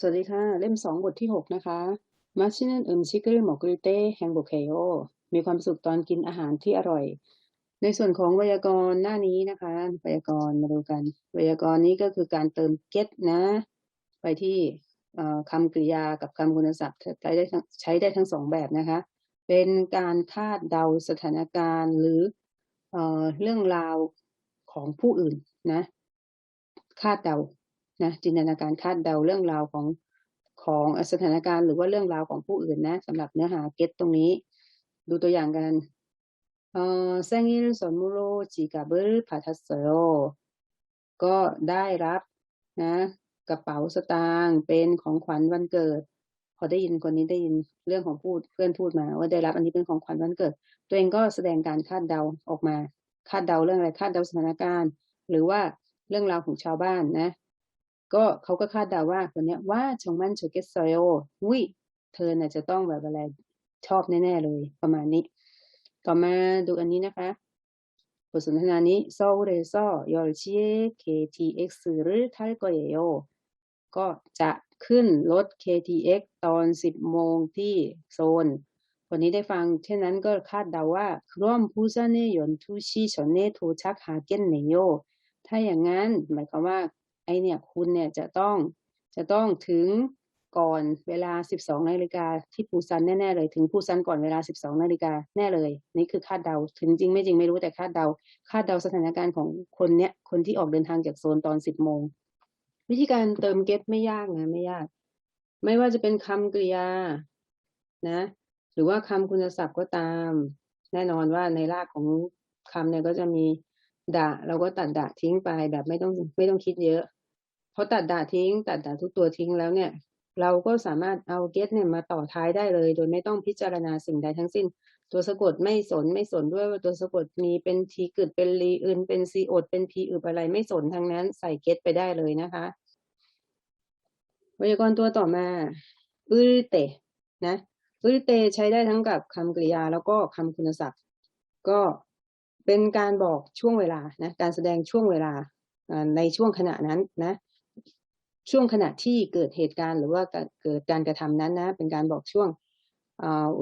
สวัสดีค่ะ เล่มสองบทที่หกนะคะมาชินันอึมชิกลหมอกริเต้แฮงโบเคโอมีความสุขตอนกินอาหารที่อร่อย ในส่วนของไวยากรณ์หน้านี้นะคะ ไวยากรณ์มาดูกัน ไวยากรณ์นี้ก็คือการเติม get นะ ไปที่คำกริยากับคำคุณศัพท์ใช้ได้ทั้งใช้ได้ทั้งสองแบบนะคะ เป็นการคาดเดาสถานการณ์หรือเอเรื่องราวของผู้อื่นนะคาดเดา นะจินตนาการคาดเดาเรื่องราวของของสถานการณ์หรือว่าเรื่องราวของผู้อื่นนะสำหรับเนื้อหาเก็ตตรงนี้ ดูตัวอย่างกันเออเซงิลสนมุโรจิกาเบรพาทัสโซก็ได้รับนะกระเป๋าสตางค์เป็นของขวัญวันเกิด พอได้ยินคนนี้ได้ยินเรื่องของพูดเพื่อนพูดมา ว่าได้รับอันนี้เป็นของขวัญวันเกิด ตัวเองก็แสดงการคาดเดาออกมา คาดเดาเรื่องอะไรคาดเดาสถานการณ์ หรือว่าเรื่องราวของชาวบ้านนะ ก็เขาก็คาดเดาว่าคนนี้ว่าชงมันโชเกสโซโออุ้ยเธอน่ะจะต้องแบบอะไรชอบแน่ๆเลยประมาณนี้ ต่อมาดูอันนี้นะคะบทสนทนานี้โซเรโซยอลชีเคทีเอ็กซ์หรือทาโกเยโยก็จะขึ้นรถ KTX ตอน 10 โมงที่โซนคนนี้ได้ฟัง เช่นนั้นก็คาดเดาว่าร่วมพูซาเนยนทูชิชอนเนทูชักฮาเก้นเนโยถ้าอย่างนั้น หมายความว่า ไอเนี่ยคุณเนี่ยจะต้องจะต้องถึงก่อนเวลา 12นาฬิกาที่ปูซันแน่ๆเลยถึงปูซันก่อนเวลา 12นาฬิกาแน่เลย นี่คือคาดเดาถึงจริงไม่จริงไม่รู้แต่คาดเดา คาดเดาสถานการณ์ของคนเนี้ยคนที่ออกเดินทางจากโซนตอน 10โมงวิธีการเติมเก็ตไม่ยากนะไม่ยาก ไม่ว่าจะเป็นคำกริยานะ หรือว่าคำคุณศัพท์ก็ตาม แน่นอนว่าในรากของคำเนี่ยก็จะมีดะเราก็ตัดดะทิ้งไปแบบไม่ต้องไม่ต้องคิดเยอะ พอตัดดาทิ้ง ตัดดาทุกตัวทิ้งแล้วเนี่ย เราก็สามารถเอาเกตเนี่ยมาต่อท้ายได้เลย โดยไม่ต้องพิจารณาสิ่งใดทั้งสิ้น ตัวสะกดไม่สนไม่สนด้วยว่าตัวสะกดมีเป็นทีกึดเป็นรีอื่นเป็นซีอดเป็นพีอึบอะไรไม่สนทั้งนั้นใส่เกตไปได้เลยนะคะวยากรณ์ตัวต่อมาอึลเตนะอึลเตใช้ได้ทั้งกับคำกริยาแล้วก็คำคุณศัพท์ ก็เป็นการบอกช่วงเวลานะการแสดงช่วงเวลาในช่วงขณะนั้นนะ ช่วงขณะที่เกิดเหตุการณ์ หรือว่าเกิดการกระทำนั้นนะ เป็นการบอกช่วง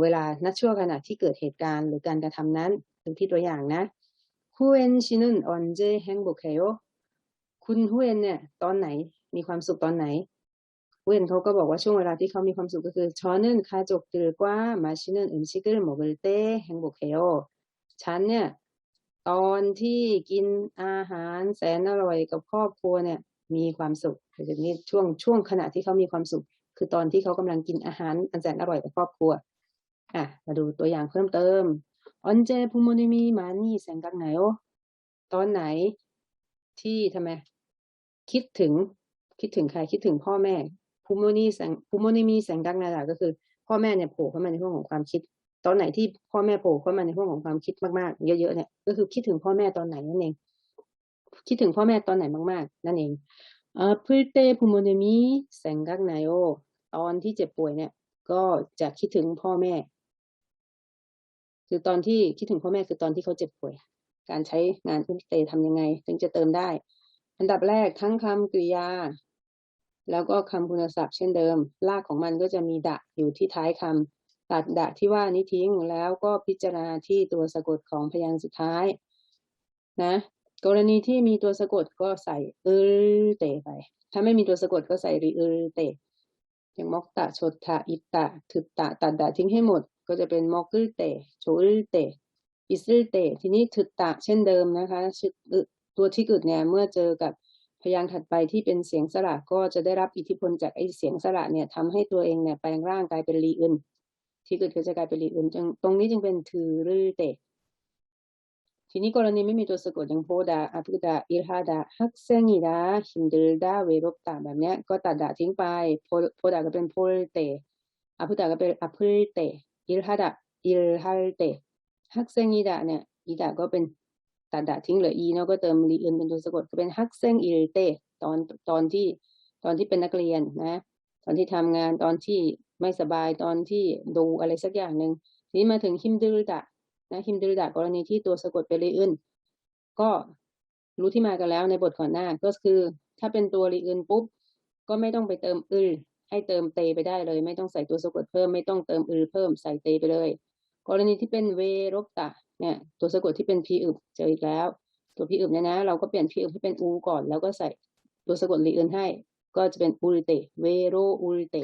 เวลาณช่วงขณะที่เกิดเหตุการณ์หรือการกระทำนั้นเป็นที่ตัวอย่างนะฮูเอนชินุนออนเจแฮงโบเคโอคุณฮูเอนเนี่ยตอนไหนมีความสุขตอนไหนฮูเอนเขาก็บอกว่าช่วงเวลาที่เขามีความสุขก็คือชอนึนคาจกตือกว่ามาชินุนอึมชิกลโมเกลเต้แฮงโบเคโอฉันเนี่ยตอนที่กินอาหารแสนอร่อยกับครอบครัวเนี่ย มีความสุขหรือจนี้ช่วงช่วงขณะที่เขามีความสุข คือตอนที่เขากำลังกินอาหารอันแสนอร่อยกับครอบครัวอะมาดูตัวอย่างเพิ่มเติมออนเจพุโมนิมีมานี่แสงกังไหนตอนไหนที่ทำไมคิดถึงคิดถึงใครคิดถึงพ่อแม่พุโมนีแสงพุโมนิมีแสงกังนาดาก็คือ พ่อแม่เนี่ยโผล่เข้ามาในห้องของความคิดตอนไหนที่พ่อแม่โผล่เข้ามาในห้องของความคิดมากๆ เยอะๆเนี่ยก็คือคิดถึงพ่อแม่ตอนไหนนั่นเอง คิดถึงพ่อแม่ตอนไหนมากๆ นั่นเองอ่าพื้เตภูมินมีแสงกักไนโอตอนที่เจ็บป่วยเนี่ย ก็จะคิดถึงพ่อแม่ คือตอนที่คิดถึงพ่อแม่คือตอนที่เขาเจ็บป่วย การใช้งานพื้นเตทำยังไง ถึงจะเติมได้ อันดับแรกทั้งคำกริยา แล้วก็คำคุณศัพท์เช่นเดิมรากของมันก็จะมีดะอยู่ที่ท้ายคำตัดดะที่ว่านี้ทิ้งแล้วก็พิจารณาที่ตัวสะกดของพยางค์สุดท้าย นะ กรณีที่มีตัวสะกดก็ใส่เออเตไป ถ้าไม่มีตัวสะกดก็ใส่ริเออเตอย่างมอกตะชดทะอิตะถึตะตัดดะทิ้งให้หมด ก็จะเป็นมอกอึเตโชอึเตอิสเตทีนี้ถึตะเช่นเดิมนะคะตัวที่กึดเนี่ยเมื่อเจอกับพยางค์ถัดไปที่เป็นเสียงสระก็จะได้รับอิทธิพลจากไอเสียงสระเนี่ยทำให้ตัวเองเนี่ยแปลงร่างกลายเป็นรีอึนที่เกิดก็จะกลายเป็นรีอึนตรงนี้จึงเป็นถือรืเต ทีนี้กรณีไม่มีตัวสะกดอย่างโพดาอาพุดาอิฮาดาฮักเซงีดาฮิมเดลดาเวรบตาแบบนี้ก็ตัดดาทิ้งไปโพโพดาก็เป็นโพลเตอาพุดาก็เป็นอาพุลเตอิฮาดาอิฮาเตฮักเซงีดาเนี่ยอีดาก็เป็นตัดดาทิ้งเหลืออีเนาะก็เติมรีอื่นเป็นตัวสะกดก็เป็นฮักเซงอิเตตอนตอนที่ตอนที่เป็นนักเรียนนะ ตอนที่ทำงานตอนที่ไม่สบายตอนที่ดูอะไรสักอย่างหนึ่งทีนี้มาถึงฮิมดิลดา นะฮิมดุลดากรณีที่ตัวสะกดเป็นรีอึนก็รู้ที่มากันแล้วในบทก่อนหน้าก็คือ ถ้าเป็นตัวรีอึนปุ๊บ ก็ไม่ต้องไปเติมอึลให้เติมเตไปได้เลย ไม่ต้องใส่ตัวสะกดเพิ่มไม่ต้องเติมอือเพิ่มใส่เตไปเลย กรณีที่เป็นเวรบตะเนี่ยตัวสะกดที่เป็นพีอึบเจออีกแล้ว ตัวพีอึบเนี่ยนะ เราก็เปลี่ยนพีอึบให้เป็นอูก่อน แล้วก็ใส่ตัวสะกดลีอื่นให้ ก็จะเป็นอูริเตเวโรอูริเต